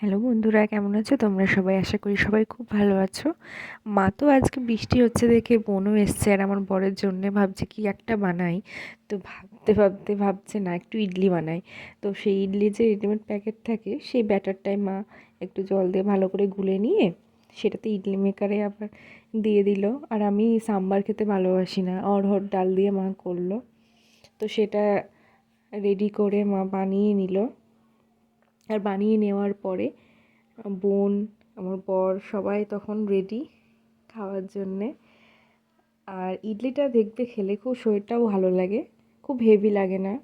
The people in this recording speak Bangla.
হ্যালো বন্ধুরা, কেমন আছো? তোমরা সবাই আশা করি সবাই খুব ভালো আছো। মা তো আজকে বৃষ্টি হচ্ছে দেখে বোনও এসছে আর আমার বরের জন্য ভাবছে কি একটা বানাই। তো ভাবতে ভাবতে, ভাবছে না, একটু ইডলি বানাই। তো সেই ইডলি যে রেডিমেড প্যাকেট থাকে, সেই ব্যাটারটাই মা একটু জল দিয়ে ভালো করে গুলে নিয়ে সেটাতে ইডলি মেকারে আবার দিয়ে দিল। আর আমি সাম্বার খেতে ভালোবাসি না অরহর ডাল দিয়ে মা করল। তো সেটা রেডি করে মা বানিয়ে নিল। আর বানিয়ে নেওয়ার পরে বোন, আমার বর সবাই তখন রেডি খাওয়ার জন্যে। আর ইডলিটা দেখতে খেলে খুব শরীরটাও ভালো লাগে, খুব হেভি লাগে না।